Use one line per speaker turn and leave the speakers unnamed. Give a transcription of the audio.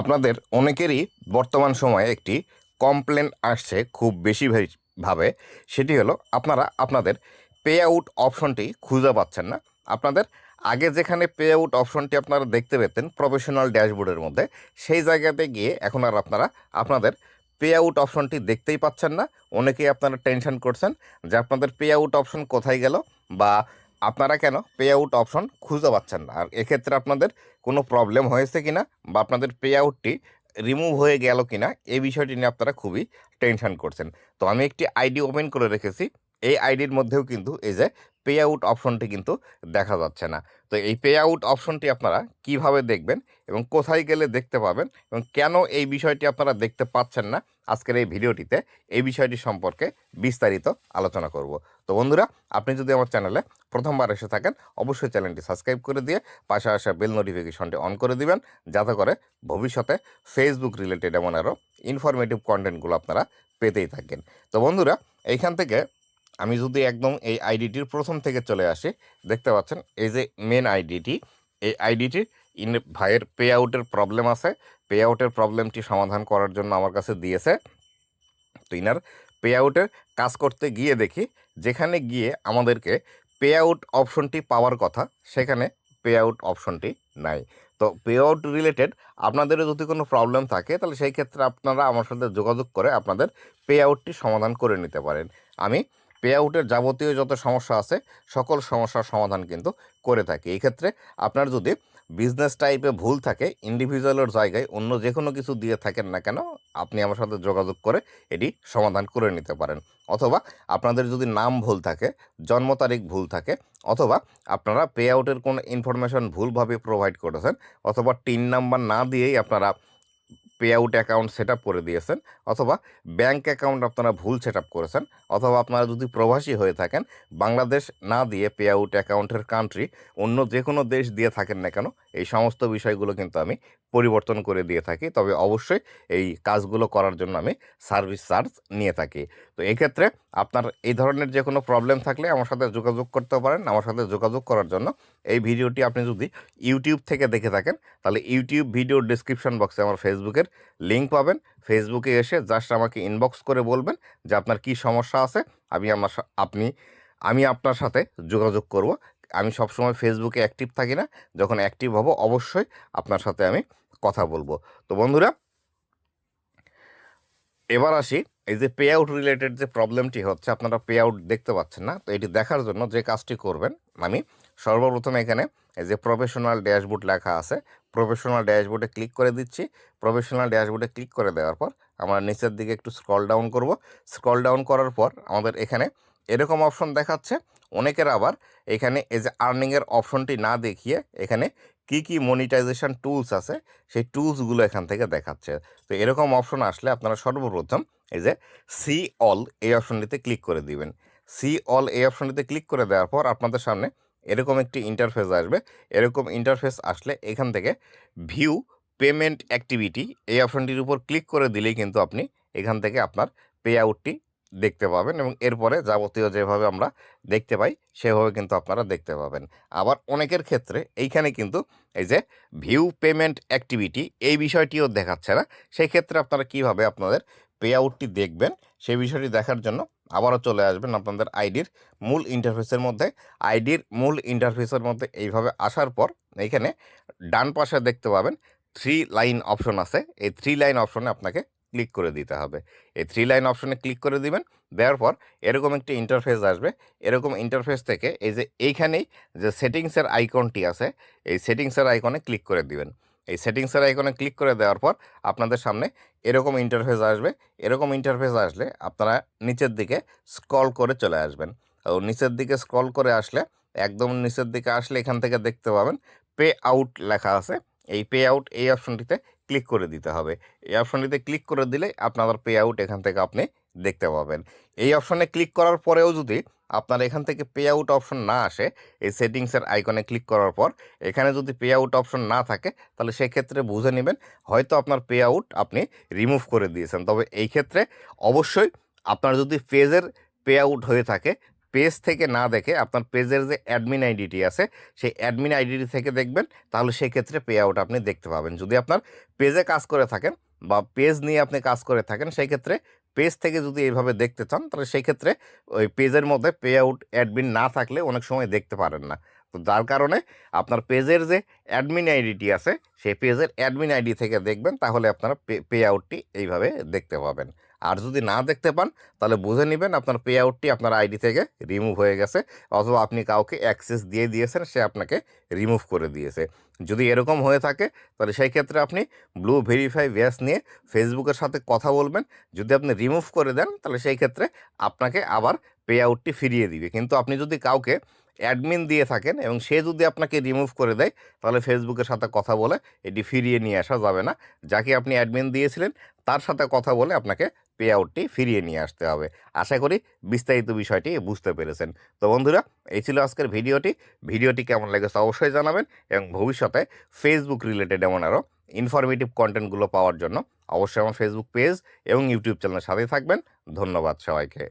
আপনাদের অনেকেরই বর্তমান সময়ে একটি কমপ্লেন আসছে খুব বেশি ভাবে, সেটি হলো আপনারা আপনাদের পে আউট অপশনটি খুঁজে পাচ্ছেন না। আপনাদের আগে যেখানে পে আউট অপশনটি আপনারা দেখতে পেতেন প্রফেশনাল ড্যাশবোর্ডের মধ্যে, সেই জায়গাতে গিয়ে এখন আর আপনারা আপনাদের পে আউট অপশনটি দেখতেই পাচ্ছেন না। অনেকেই আপনারা টেনশন করছেন যে আপনাদের পে আউট অপশন কোথায় গেল বা আপনারা কেন পে আউট অপশন খুঁজে পাচ্ছেন না? আর এক্ষেত্রে আপনাদের কোনো প্রবলেম হয়েছে কিনা বা আপনাদের পে আউটটি রিমুভ হয়ে গেল কিনা, এই বিষয়টি নিয়ে আপনারা খুবই টেনশন করছেন। তো আমি একটি আইডি ওপেন করে রেখেছি। এই আইডির মধ্যেও কিন্তু এই যে পে আউট অপশনটি কিন্তু দেখা যাচ্ছে না। তো এই পে আউট অপশনটি আপনারা কীভাবে দেখবেন এবং কোথায় গেলে দেখতে পাবেন এবং কেন এই বিষয়টি আপনারা দেখতে পাচ্ছেন না, আজকের এই ভিডিওটিতে এই বিষয়টি সম্পর্কে বিস্তারিত আলোচনা করব। তো বন্ধুরা, আপনি যদি আমার চ্যানেলে প্রথমবার এসে থাকেন, অবশ্যই চ্যানেলটি সাবস্ক্রাইব করে দিয়ে পাশে আসা বেল নোটিফিকেশনটি অন করে দিবেন, যাতে করে ভবিষ্যতে ফেসবুক রিলেটেড এমন আরও ইনফরমেটিভ কন্টেন্টগুলো আপনারা পেতেই থাকেন। তো বন্ধুরা, এইখান থেকে আমি যদি একদম এই আইডিটির প্রথম থেকে চলে আসি, দেখতে পাচ্ছেন এই যে মেন আইডিটি, এই আইডিটির ইন ভাইয়ের পে আউটের প্রবলেম আছে। পে আউটের প্রবলেমটি সমাধান করার জন্য আমার কাছে দিয়েছে। তো ইনার পে আউটের কাজ করতে গিয়ে দেখি, যেখানে গিয়ে আমাদেরকে পে আউট অপশনটি পাওয়ার কথা, সেখানে পে আউট অপশনটি নাই। তো পে আউট রিলেটেড আপনাদেরও যদি কোনো প্রবলেম থাকে, তাহলে সেই ক্ষেত্রে আপনারা আমার সাথে যোগাযোগ করে আপনাদের পে আউটটি সমাধান করে নিতে পারেন। আমি পে আউটের যাবতীয় যত সমস্যা আছে, সকল সমস্যার সমাধান কিন্তু করে থাকে। এই ক্ষেত্রে আপনার যদি বিজনেস টাইপে ভুল থাকে ইন্ডিভিজুয়ালের জায়গায় অন্য যে কোনো কিছু দিয়ে থাকেন না কেন, আপনি আমার সাথে যোগাযোগ করে এটি সমাধান করে নিতে পারেন। অথবা আপনাদের যদি নাম ভুল থাকে, জন্ম তারিখ ভুল থাকে, অথবা আপনারা পে আউটের কোনো ইনফরমেশন ভুলভাবে প্রোভাইড করেছেন, অথবা টিন নাম্বার না দিয়েই আপনারা পে আউট অ্যাকাউন্ট সেট করে দিয়েছেন, অথবা ব্যাংক অ্যাকাউন্ট আপনারা ভুল সেট করেছেন, অথবা আপনারা যদি প্রবাসী হয়ে থাকেন, বাংলাদেশ না দিয়ে পে আউট অ্যাকাউন্টের কান্ট্রি অন্য যে কোনো দেশ দিয়ে থাকেন না কেন, এই সমস্ত বিষয়গুলো কিন্তু আমি পরিবর্তন করে দিয়ে থাকি। তবে অবশ্যই এই কাজগুলো করার জন্য আমি সার্ভিস চার্জ নিয়ে থাকি। তো এক্ষেত্রে আপনার এই ধরনের যে কোনো প্রবলেম থাকলে আমার সাথে যোগাযোগ করতে পারেন। আমার সাথে যোগাযোগ করার জন্য এই ভিডিওটি আপনি যদি ইউটিউব থেকে দেখে থাকেন, তাহলে ইউটিউব ভিডিও ডিসক্রিপশন বক্সে আমার ফেসবুকের লিঙ্ক পাবেন। ফেসবুকে এসে জাস্ট আমাকে ইনবক্স করে বলবেন যে আপনার কি সমস্যা আছে? আমি আমার আপনি, আমি আপনার সাথে যোগাযোগ করব। আমি সবসময় ফেসবুকে অ্যাক্টিভ থাকি না। যখন অ্যাক্টিভ হব, অবশ্যই আপনার সাথে আমি কথা বলব। তো বন্ধুরা, এবার আসি, এই যে পে আউট রিলেটেড যে প্রবলেমটি হচ্ছে, আপনারা পে আউট দেখতে পাচ্ছেন না, তো এটি দেখার জন্য যে কাজটি করবেন, আমি সর্বপ্রথম এখানে এই যে প্রফেশনাল ড্যাশবোর্ড লেখা আছে প্রফেশনাল ড্যাশবোর্ডে ক্লিক করে দিচ্ছি প্রফেশনাল ড্যাশবোর্ডে ক্লিক করে দেওয়ার পর আমরা নিচের দিকে একটু স্ক্রল ডাউন করব স্ক্রল ডাউন করার পর আমাদের এখানে এরকম অপশন দেখাচ্ছে, অনেকের আবার এখানে এই যে আর্নিংয়ের অপশনটি না দেখিয়ে এখানে কি কি মনিটাইজেশন টুলস আছে, সেই টুলসগুলো এখান থেকে দেখাচ্ছে। তো এরকম অপশন আসলে আপনারা সর্বপ্রথম এই যে সি অল এই অপশনটিতে ক্লিক করে দিবেন। সি অল এই অপশনটিতে ক্লিক করে দেওয়ার পর আপনাদের সামনে এরকম একটি ইন্টারফেস আসবে। এরকম ইন্টারফেস আসলে এখান থেকে ভিউ পেমেন্ট অ্যাক্টিভিটি এই অপশনটির উপর ক্লিক করে দিলেই কিন্তু আপনি এখান থেকে আপনার পে আউটটি দেখতে পাবেন এবং এরপরে যাবতীয় যেভাবে আমরা দেখতে পাই, সেভাবে কিন্তু আপনারা দেখতে পাবেন। আবার অনেকের ক্ষেত্রে এইখানে কিন্তু এই যে ভিউ পেমেন্ট অ্যাক্টিভিটি এই বিষয়টিও দেখাচ্ছে না। সেই ক্ষেত্রে আপনারা কীভাবে আপনাদের পে আউটটি দেখবেন সেই বিষয়টি দেখার জন্য আবারও চলে আসবেন আপনাদের আইডির মূল ইন্টারফেসের মধ্যে। আইডির মূল ইন্টারফেসের মধ্যে এইভাবে আসার পর এইখানে ডান পাশে দেখতে পাবেন, থ্রি লাইন অপশন আছে। এই থ্রি লাইন অপশনে আপনাকে ক্লিক করে দিতে হবে। এই থ্রি লাইন অপশনে ক্লিক করে দিবেন, দেওয়ার পর এরকম একটি ইন্টারফেস আসবে। এরকম ইন্টারফেস থেকে এই যে এইখানেই যে সেটিংসের আইকনটি আছে, এই সেটিংসের আইকনে ক্লিক করে দিবেন। এই সেটিংসের আইকনে ক্লিক করে দেওয়ার পর আপনাদের সামনে এরকম ইন্টারফেস আসবে। এরকম ইন্টারফেস আসলে আপনারা নিচের দিকে স্ক্রল করে চলে আসবেন। ও নিচের দিকে স্ক্রল করে আসলে একদম নিচের দিকে আসলে এখান থেকে দেখতে পাবেন পে আউট লেখা আছে। এই পে আউট এই অপশনটিতে ক্লিক করে দিতে হবে। এই অপশনটিতে ক্লিক করে দিলে আপনার পে আউট এখান থেকে আপনি দেখতে পাবেন। এই অপশনে ক্লিক করার পরেও যদি আপনার এখান থেকে পে আউট অপশন না আসে, এই সেটিংসের আইকনে ক্লিক করার পর এখানে যদি পে আউট অপশন না থাকে, তাহলে সেক্ষেত্রে বুঝে নেবেন হয়তো আপনার পে আউট আপনি রিমুভ করে দিয়েছেন। তবে এই ক্ষেত্রে অবশ্যই আপনার যদি পেজের পে আউট হয়ে থাকে পেজ থেকে না দেখে আপনার পেজের যে অ্যাডমিন আইডিটি আছে, সেই অ্যাডমিন আইডিটি থেকে দেখবেন, তাহলে সেক্ষেত্রে পে আউট আপনি দেখতে পাবেন। যদি আপনার পেজে কাজ করে থাকেন বা পেজ নিয়ে আপনি কাজ করে থাকেন সেই ক্ষেত্রে পেজ থেকে যদি এইভাবে দেখতে চান, তাহলে সেই ক্ষেত্রে ওই পেজের মধ্যে পে আউট অ্যাডমিন না থাকলে অনেক সময় দেখতে পারেন না। তো যার কারণে আপনার পেজের যে অ্যাডমিন আইডিটি আছে, সেই পেজের অ্যাডমিন আইডি থেকে দেখবেন, তাহলে আপনারা পে আউটটি এইভাবে দেখতে পাবেন। আর যদি না দেখতে পান, তাহলে বুঝে নেবেন আপনার পে আউটটি আপনার আইডি থেকে রিমুভ হয়ে গেছে, অথবা আপনি কাউকে অ্যাক্সেস দিয়ে দিয়েছেন, সে আপনাকে রিমুভ করে দিয়েছে। যদি এরকম হয়ে থাকে, তাহলে সেই ক্ষেত্রে আপনি ব্লু ভেরিফাই ব্যাস নিয়ে ফেসবুকের সাথে কথা বলবেন। যদি আপনি রিমুভ করে দেন, তাহলে সেই ক্ষেত্রে আপনাকে আবার পে আউটটি ফিরিয়ে দিবে। কিন্তু আপনি যদি কাউকে অ্যাডমিন দিয়ে থাকেন এবং সে যদি আপনাকে রিমুভ করে দেয়, তাহলে ফেসবুকের সাথে কথা বলে এটি ফিরিয়ে নিয়ে আসা যাবে না। যাকে আপনি অ্যাডমিন দিয়েছিলেন, তার সাথে কথা বলে আপনাকে পে আউটটি ফিরিয়ে নিয়ে আসতে হবে। আশা করি বিস্তারিত বিষয়টি বুঝতে পেরেছেন। তো বন্ধুরা, এই ছিল আজকের ভিডিওটি। ভিডিওটি কেমন লেগেছে অবশ্যই জানাবেন এবং ভবিষ্যতে ফেসবুক রিলেটেড এমন আরও ইনফরমেটিভ কন্টেন্টগুলো পাওয়ার জন্য অবশ্যই আমার ফেসবুক পেজ এবং ইউটিউব চ্যানেলের সাথেই থাকবেন। ধন্যবাদ সবাইকে।